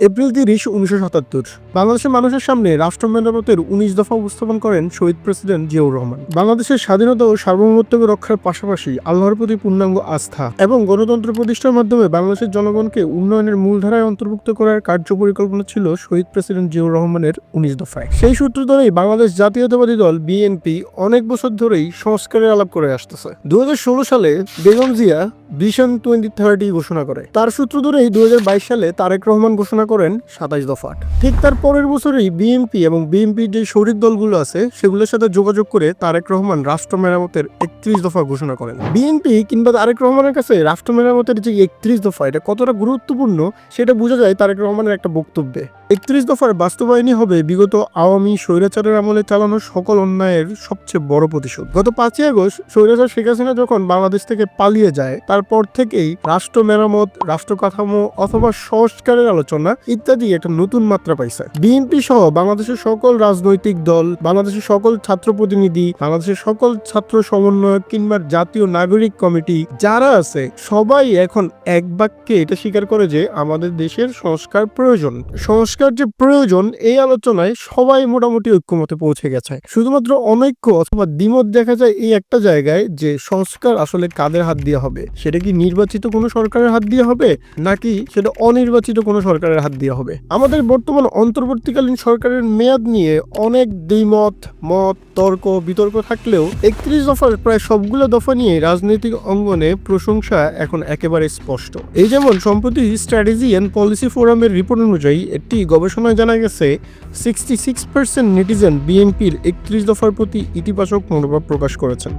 April তিরিশ, উনিশশো সাতাত্তর। বাংলাদেশের মানুষের সামনে রাষ্ট্র মেরামতের উনিশ দফা উপস্থাপন করেন শহীদ প্রেসিডেন্ট জিয়াউর রহমান। বাংলাদেশের স্বাধীনতা ও সার্বভৌমত্বকে রক্ষার পাশাপাশি আল্লাহর প্রতি পূর্ণাঙ্গ আস্থা এবং গণতন্ত্র প্রতিষ্ঠার মাধ্যমে বাংলাদেশের জনগণকে উন্নয়নের মূলধারায় অন্তর্ভুক্ত করার কার্য পরিকল্পনা ছিল শহীদ প্রেসিডেন্ট জিয়াউর রহমানের উনিশ দফায়। সেই সূত্র ধরেই বাংলাদেশ জাতীয়তাবাদী দল বিএনপি অনেক বছর ধরেই সংস্কারের আলাপ করে আসতেছে। দু হাজার ষোলো সালে Begum Zia vision twenty thirty ঘোষণা করে। তার সূত্র ধরেই দু হাজার বাইশ সালে তারেক রহমান ঘোষণা করেন সাতাশ দফা ঠিক তার পরের বছরেই বিএনপি এবং বিএনপির যে শরিক দলগুলো আছে, সেগুলোর সাথে যোগাযোগ করে তারেক রহমান রাষ্ট্র মেরামতের একত্রিশ দফা ঘোষণা করেন। বিএনপি কিংবা তারেক রহমানের কাছে রাষ্ট্র মেরামতের যে একত্রিশ দফা, এটা কতটা গুরুত্বপূর্ণ, সেটা বোঝা যায় তারেক রহমানের একটা বক্তব্যে। একত্রিশ দফার বাস্তবায়নই হবে বিগত আওয়ামী স্বৈরাচারের আমলে চালানো সকল অন্যায়ের সবচেয়ে বড় প্রতিশোধ। গত পাঁচই আগস্ট স্বৈরাচার শেখ হাসিনা যখন বাংলাদেশ থেকে পালিয়ে যায় তারপর থেকেই রাষ্ট্র মেরামত, রাষ্ট্র কাঠামো অথবা সংস্কারের আলোচনা ইত্যাদি একটা নতুন মাত্রা পাইছে। বিএনপি সহ বাংলাদেশের সকল রাজনৈতিক দল, বাংলাদেশের সকল ছাত্র প্রতিনিধি, বাংলাদেশের সকল ছাত্র সমন্বয়ক কিংবা জাতীয় নাগরিক কমিটি যারা আছে, সবাই এখন এক বাক্যে এটা স্বীকার করে যে আমাদের দেশের সংস্কার প্রয়োজন। সংস্কার যে প্রয়োজন, এই আলোচনায় সবাই মোটামুটি ঐক্যমতে পৌঁছে গেছে। শুধুমাত্র অনৈক্য অথবা দ্বিমত দেখা যায় এই একটা জায়গায় যে সংস্কার আসলে কাদের হাত দিয়ে হবে? সেটা কি নির্বাচিত কোনো সরকারের হাত দিয়ে হবে? নাকি সেটা অনির্বাচিত কোনো সরকারের হাত দিয়ে হবে? আমাদের বর্তমান অন্তর্বর্তীকালীন সরকারের মেয়াদ নিয়ে অনেক দ্বিমত, মত, তর্ক, বিতর্ক থাকলেও একত্রিশ দফার প্রায় সবগুলো দফা নিয়ে রাজনৈতিক অঙ্গনে প্রশংসা এখন একেবারে স্পষ্ট। এই যেমন সম্প্রতি স্ট্র্যাটেজি অ্যান্ড পলিসি ফোরামের রিপোর্ট অনুযায়ী একটি গবেষণায় জানা গেছে সিক্সটি সিক্স পার্সেন্ট নেটিজেন বিএনপির একত্রিশ দফার প্রতি ইতিবাচক মনোভাব প্রকাশ করেছেন।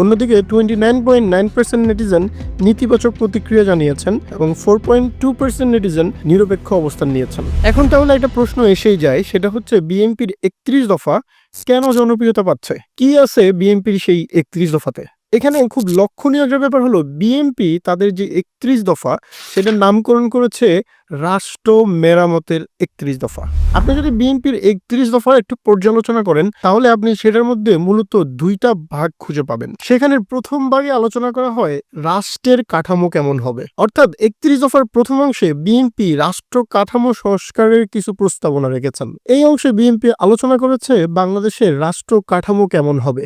অন্যদিকে twenty nine point nine percent netizen নেতিবাচক প্রতিক্রিয়া জানিয়েছেন এবং four point two percent netizen নিরপেক্ষ অবস্থান নিয়েছেন। এখন তাহলে একটা প্রশ্ন এসেই যায়, সেটা হচ্ছে বিএনপির একত্রিশ দফা কেন জনপ্রিয়তা পাচ্ছে? কি আছে বিএনপির সেই একত্রিশ দফাতে? এখানে খুব লক্ষণীয় একটা ব্যাপার হলো বিএনপি তাদের যে একত্রিশ দফা, সেটার নামকরণ করেছে রাষ্ট্র মেরামতের একত্রিশ দফা। আপনি যদি বিএনপির একত্রিশ দফা একটু পর্যালোচনা করেন, তাহলে আপনি সেটার মধ্যে মূলত দুইটা ভাগ খুঁজে পাবেন। সেখানে প্রথম ভাগে আলোচনা করা হয়, রাষ্ট্রের কাঠামো কেমন হবে? অর্থাৎ একত্রিশ দফার প্রথম অংশে বিএনপি রাষ্ট্র কাঠামো সংস্কারের কিছু প্রস্তাবনা রেখেছেন। এই অংশে বিএনপি আলোচনা করেছে বাংলাদেশের রাষ্ট্র কাঠামো কেমন হবে?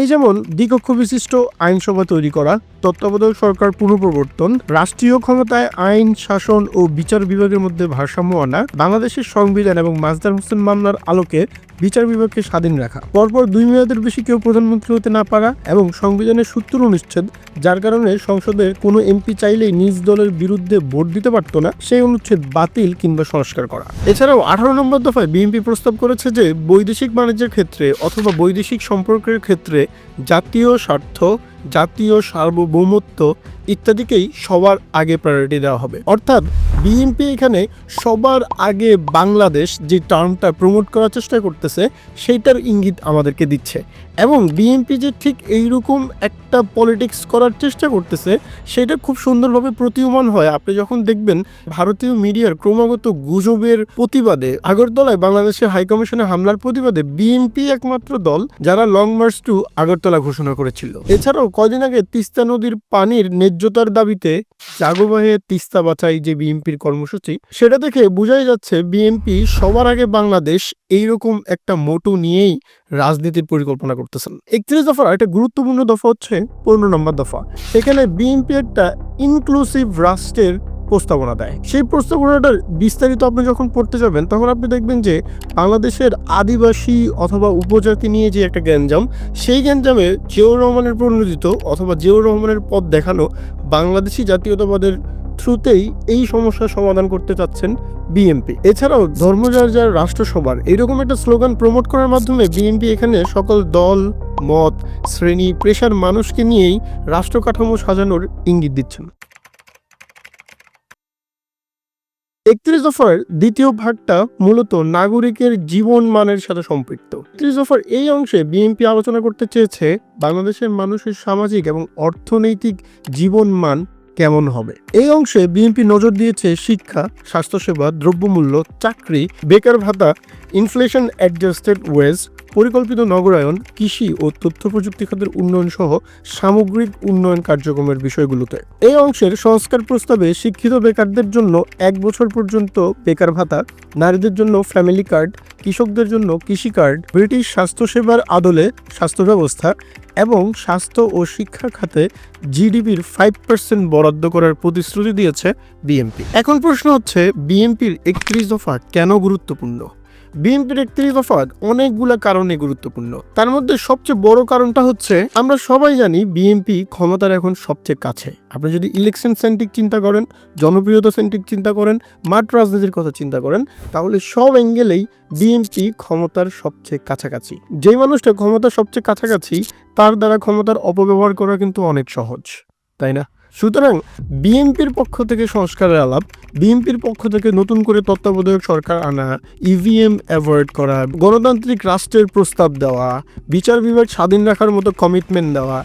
এই যেমন দ্বিকক্ষ বিশিষ্ট আইনসভা তৈরি করা, তত্ত্বাবধায়ক সরকার পুনঃপ্রবর্তন, রাষ্ট্রীয় ক্ষমতায় আইন, শাসন ও বিচার বিভাগের মধ্যে ভারসাম্য আনা, বাংলাদেশের সংবিধান এবং মাজদার হোসেন মামলার আলোকে বিচার বিভাগকে স্বাধীন রাখা। পরপর দুই মেয়াদের বেশি কেউ প্রধানমন্ত্রী হতে না পারা এবং সংবিধানের সূত্র অনুচ্ছেদ, যার কারণে সংসদে কোনো এমপি চাইলেই নিজ দলের বিরুদ্ধে ভোট দিতে পারত না, সেই অনুচ্ছেদ বাতিল কিংবা সংস্কার করা। এছাড়াও আঠারো নম্বর দফায় বিএনপি প্রস্তাব করেছে যে বৈদেশিক বাণিজ্যের ক্ষেত্রে অথবা বৈদেশিক সম্পর্কের ক্ষেত্রে জাতীয় স্বার্থ জাতীয় সার্বভৌমত্ব ইত্যাদিকেই সবার আগে প্রায়োরিটি দেওয়া হবে। অর্থাৎ বিএনপি এখানে সবার আগে বাংলাদেশ যে টার্মটা প্রমোট করার চেষ্টা করতেছে, সেইটার ইঙ্গিত আমাদেরকে দিচ্ছে। এবং বিএনপি যে ঠিক এইরকম একটা পলিটিক্স করার চেষ্টা করতেছে, সেটা খুব সুন্দরভাবে প্রতীয়মান হয়। আপনি যখন দেখবেন ভারতীয় মিডিয়ার ক্রমাগত গুজবের প্রতিবাদে, আগরতলায় বাংলাদেশের হাইকমিশনে হামলার প্রতিবাদে বিএনপি একমাত্র দল যারা লং মার্চ টু আগরতলা ঘোষণা করেছিল। এছাড়াও কদিন আগে তিস্তা নদীর পানির ন্যায্যতার দাবিতে জাগোবাহে তিস্তা বাছাই যে বিএনপির কর্মসূচি, সেটা দেখে বোঝাই যাচ্ছে বিএনপি সবার আগে বাংলাদেশ এইরকম একটা মোটু নিয়েই রাজনীতির পরিকল্পনা করতেছেন। একত্রিশ দফার একটা গুরুত্বপূর্ণ দফা হচ্ছে পনেরো নম্বর দফা। এখানে বিএনপি একটা ইনক্লুসিভ রাষ্ট্রের প্রস্তাবনা দেয়। সেই প্রস্তাবনাটার বিস্তারিত আপনি যখন পড়তে যাবেন, তখন আপনি দেখবেন যে বাংলাদেশের আদিবাসী অথবা উপজাতি নিয়ে যে একটা গ্যাঞ্জাম, সেই গ্যাঞ্জামে জিয়াউর রহমানের প্রণোদিত অথবা জিয়াউর রহমানের পথ দেখানো বাংলাদেশি জাতীয়তাবাদের থ্রুতেই এই সমস্যার সমাধান করতে চাচ্ছেন বিএনপি। এছাড়াও ধর্ম যার যার সবার এরকম একটা স্লোগান প্রমোট করার মাধ্যমে বিএনপি এখানে সকল দল, মত, শ্রেণি, পেশার মানুষকে নিয়েই রাষ্ট্র কাঠামো সাজানোর ইঙ্গিত দিচ্ছেন। একত্রিশ দফার দ্বিতীয় ভাগটা মূলত নাগরিকের জীবন মানের সাথে সম্পৃক্ত। একত্রিশ দফার এই অংশে বিএনপি আলোচনা করতে চেয়েছে বাংলাদেশের মানুষের সামাজিক এবং অর্থনৈতিক জীবন মান কেমন হবে। এই অংশে বিএনপি নজর দিয়েছে শিক্ষা, স্বাস্থ্যসেবা, দ্রব্যমূল্য, চাকরি, বেকার ভাতা ইনফ্লেশন অ্যাডজাস্টেড ওয়েজ পরিকল্পিত নগরায়ন, কৃষি ও তথ্য প্রযুক্তি খাতের উন্নয়ন সহ সামগ্রিক উন্নয়ন কার্যক্রমের বিষয়গুলোতে। এই অংশের সংস্কার প্রস্তাবে শিক্ষিত বেকারদের জন্য এক বছর পর্যন্ত বেকার ভাতা, নারীদের জন্য ফ্যামিলি কার্ড, কৃষকদের জন্য কৃষি কার্ড, ব্রিটিশ স্বাস্থ্যসেবার আদলে স্বাস্থ্য ব্যবস্থা এবং স্বাস্থ্য ও শিক্ষা খাতে জিডিপির ফাইভ পার্সেন্ট বরাদ্দ করার প্রতিশ্রুতি দিয়েছে বিএনপি এখন প্রশ্ন হচ্ছে বিএনপির একত্রিশ দফা কেন গুরুত্বপূর্ণ? বিএনপির একত্রিশ দফা অনেকগুলো কারণে গুরুত্বপূর্ণ। তার মধ্যে সবচেয়ে বড় কারণটা হচ্ছে, আমরা সবাই জানি বিএনপি ক্ষমতার এখন সবচেয়ে কাছে। আপনি যদি ইলেকশন সেন্ট্রিক চিন্তা করেন, জনপ্রিয়তা সেন্ট্রিক চিন্তা করেন, মাঠ রাজনীতির কথা চিন্তা করেন, তাহলে সব অ্যাঙ্গেলেই বিএনপি ক্ষমতার সবচেয়ে কাছাকাছি। যেই মানুষটা ক্ষমতার সবচেয়ে কাছাকাছি, তার দ্বারা ক্ষমতার অপব্যবহার করা কিন্তু অনেক সহজ, তাই না? সুতরাং বিএনপির পক্ষ থেকে সংস্কারের আলাপ, বিএনপির পক্ষ থেকে নতুন করে তত্ত্বাবধায়ক সরকার আনা ইভিএম অ্যাভয়েড করা, গণতান্ত্রিক রাষ্ট্রের প্রস্তাব দেওয়া, বিচার বিভাগ স্বাধীন রাখার মতো কমিটমেন্ট দেওয়া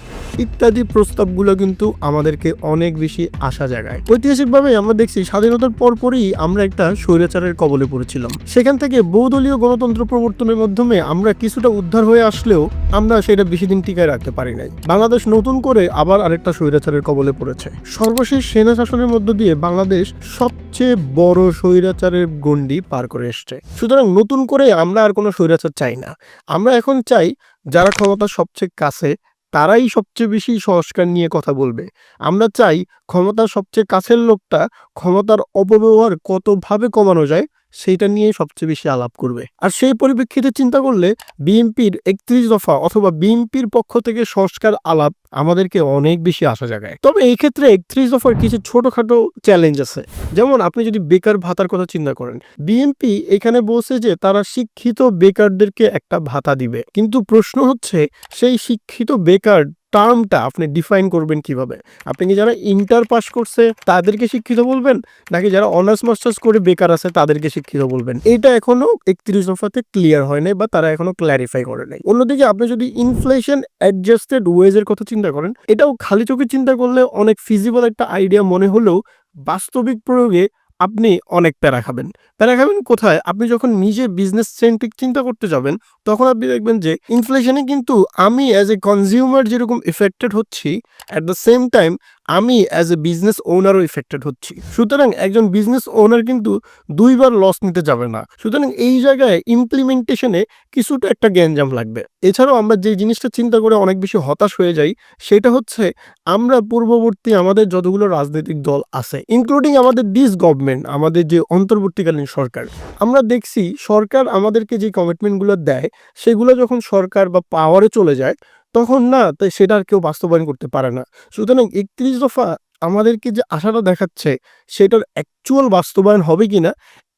ইত্যাদি প্রস্তাবগুলো কিন্তু আমাদেরকে অনেক বেশি আশা জাগায়। ঐতিহাসিকভাবে আমরা দেখছি স্বাধীনতার পরপরই আমরা একটা স্বৈরাচারের কবলে পড়েছিলাম। সেখান থেকে বহুদলীয় গণতন্ত্র প্রবর্তনের মাধ্যমে আমরা কিছুটা উদ্ধার হয়ে আসলেও আমরা সেটা বেশি দিন টিকায় রাখতে পারি নাই। বাংলাদেশ নতুন করে আবার আরেকটা স্বৈরাচারের কবলে পড়েছে। সর্বশেষ সেনা শাসনের মধ্য দিয়ে বাংলাদেশ সবচেয়ে বড় স্বৈরাচারের গণ্ডি পার করে এসছে। সুতরাং নতুন করে আমরা আর কোনো স্বৈরাচার চাই না। আমরা এখন চাই যারা ক্ষমতা সবচেয়ে কাছে তারাই সবচেয়ে বেশি সংস্কার নিয়ে কথা বলবে। আমরা চাই ক্ষমতার সবচেয়ে কাছের লোকটা ক্ষমতার অপব্যবহার কতভাবে কমানো যায় সেইটা নিয়ে সবচেয়ে বেশি আলাপ করবে। আর সেই পরিপ্রেক্ষিতে চিন্তা করলে বিএনপির একত্রিশ দফা অথবা বিএনপির পক্ষ থেকে সংস্কার আলাপ আমাদেরকে অনেক বেশি আশা জাগায়। তবে এই ক্ষেত্রে একত্রিশ দফার কিছু ছোটখাটো চ্যালেঞ্জ আছে। যেমন আপনি যদি বেকার ভাতার কথা চিন্তা করেন, বিএনপি এখানে বলছে যে তারা শিক্ষিত বেকারদেরকে একটা ভাতা দিবে। কিন্তু প্রশ্ন হচ্ছে, সেই শিক্ষিত বেকার টার্মটা আপনি ডিফাইন করবেন কীভাবে? আপনি কি যারা ইন্টার পাস করছে, তাদেরকে শিক্ষিত বলবেন? নাকি যারা অনার্স মাস্টার্স করে বেকার আছে, তাদেরকে শিক্ষিত বলবেন? এটা এখনও একত্রিশ দফাতে ক্লিয়ার হয় নাই, বা তারা এখনও ক্ল্যারিফাই করে নাই। অন্যদিকে আপনি যদি ইনফ্লেশন অ্যাডজাস্টেড ওয়েজের কথা চিন্তা করেন, এটাও খালি চোখে চিন্তা করলে অনেক ফিজিবল একটা আইডিয়া মনে হলেও বাস্তবিক প্রয়োগে আপনি অনেক প্যারা খাবেন। প্যারা খাবেন কোথায়? আপনি যখন নিজে বিজনেস সেন্ট্রিক চিন্তা করতে যাবেন, তখন আপনি দেখবেন যে ইনফ্লেশনে কিন্তু আমি অ্যাজ এ কনজিউমার যেরকম এফেক্টেড হচ্ছি অ্যাট দ্য সেম টাইম আমি অ্যাজ এ বিজনেস ওনারও এফেক্টেড হচ্ছি। সুতরাং একজন বিজনেস ওনার কিন্তু দুইবার লস নিতে যাবে না। সুতরাং এই জায়গায় ইমপ্লিমেন্টেশনে কিছুটা একটা গ্যাঞ্জাম লাগবে। এছাড়াও আমরা যে জিনিসটা চিন্তা করে অনেক বেশি হতাশ হয়ে যাই, সেটা হচ্ছে আমরা পূর্ববর্তী আমাদের যতগুলো রাজনৈতিক দল আছে ইনক্লুডিং আমাদের দিস গভর্নমেন্ট আমাদের যে অন্তর্বর্তীকালীন সরকার, আমরা দেখছি সরকার আমাদেরকে যে কমিটমেন্টগুলো দেয়, সেগুলো যখন সরকার বা পাওয়ারে চলে যায় তখন না তাই সেটা আর কেউ বাস্তবায়ন করতে পারে না। সুতরাং একত্রিশ দফা আমাদেরকে যে আশাটা দেখাচ্ছে, সেটার অ্যাকচুয়াল বাস্তবায়ন হবে কি না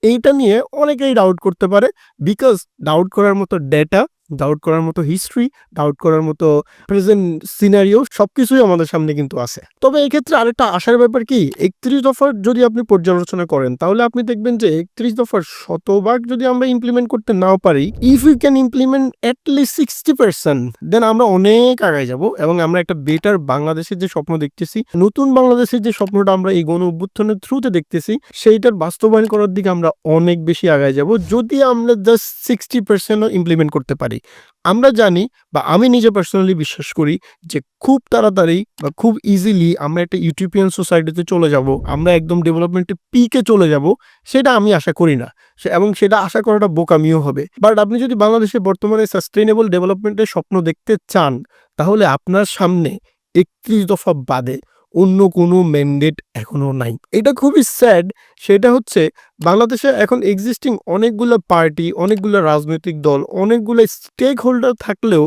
এইটা নিয়ে অনেকেই ডাউট করতে পারে বিকজ ডাউট করার মতো ডেটা ডাউট করার মতো হিস্ট্রি ডাউট করার মতো প্রেজেন্ট সিনারিও সব কিছুই আমাদের সামনে কিন্তু আছে। তবে এক্ষেত্রে আরেকটা আশার ব্যাপার কি? একত্রিশ দফার যদি আপনি পর্যালোচনা করেন, তাহলে আপনি দেখবেন যে একত্রিশ দফার শতভাগ যদি আমরা ইমপ্লিমেন্ট করতে নাও পারি if you can implement at least sixty percent then আমরা অনেক আগায় যাব এবং আমরা একটা বেটার বাংলাদেশের যে স্বপ্ন দেখতেছি, নতুন বাংলাদেশের যে স্বপ্নটা আমরা এই গণ অভ্যুত্থানের থ্রুতে দেখতেছি, সেইটার বাস্তবায়ন করার দিকে আমরা অনেক বেশি আগায় যাব যদি আমরা জাস্ট সিক্সটি পার্সেন্টও ইমপ্লিমেন্ট করতে পারি। আমরা জানি বা আমি নিজে পার্সোনালি বিশ্বাস করি যে খুব তাড়াতাড়ি বা খুব ইজিলি আমরা একটা ইউটিউপিয়ান সোসাইটিতে চলে যাব, আমরা একদম ডেভেলপমেন্টের পিকে চলে যাব, সেটা আমি আশা করি না। এবং সেটা আশা করাটা বোকামিও হবে। বাট আপনি যদি বাংলাদেশে বর্তমানে সাস্টেইনেবল ডেভেলপমেন্টের স্বপ্ন দেখতে চান, তাহলে আপনার সামনে একত্রিশ দফা বাদে অন্য কোনো ম্যান্ডেট এখনও নাই। এটা খুবই স্যাড সেটা হচ্ছে বাংলাদেশে এখন এক্সিস্টিং অনেকগুলো পার্টি অনেকগুলো রাজনৈতিক দল, অনেকগুলো স্টেক হোল্ডার থাকলেও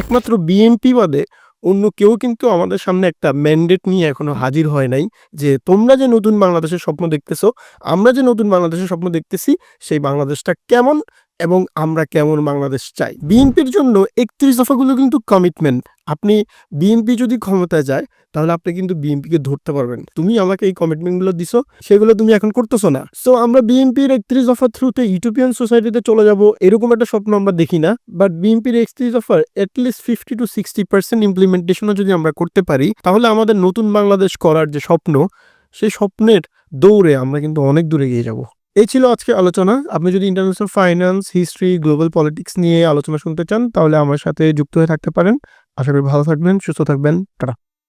একমাত্র বিএনপি বাদে অন্য কেউ কিন্তু আমাদের সামনে একটা ম্যান্ডেট নিয়ে এখনও হাজির হয় নাই যে তোমরা যে নতুন বাংলাদেশের স্বপ্ন দেখতেছো, আমরা যে নতুন বাংলাদেশের স্বপ্ন দেখতেছি, সেই বাংলাদেশটা কেমন এবং আমরা কেমন বাংলাদেশ চাই। বিএনপির জন্য একত্রিশ দফাগুলো কিন্তু কমিটমেন্ট আপনি বিএনপি যদি ক্ষমতায় যায়, তাহলে আপনি কিন্তু বিএনপিকে ধরতে পারবেন। তুমি আমাকে এই কমিটমেন্টগুলো দিছো, সেগুলো তুমি এখন করতেছো না। সো আমরা বিএনপির একত্রিশ দফার থ্রুতে ইউটোপিয়ান সোসাইটিতে চলে যাব, এরকম একটা স্বপ্ন আমরা দেখি না। বাট বিএনপির একত্রিশ দফার at least fifty to sixty percent ইমপ্লিমেন্টেশনও যদি আমরা করতে পারি, তাহলে আমাদের নতুন বাংলাদেশ করার যে স্বপ্ন, সেই স্বপ্নের দৌড়ে আমরা কিন্তু অনেক দূরে গিয়ে যাব। এই ছিল আজকে আলোচনা। আপনি যদি international finance history global politics নিয়ে আলোচনা শুনতে চান, তাহলে আমার সাথে যুক্ত হয়ে থাকতে পারেন। আশা করি ভালো থাকবেন, সুস্থ থাকবেন। টাটা।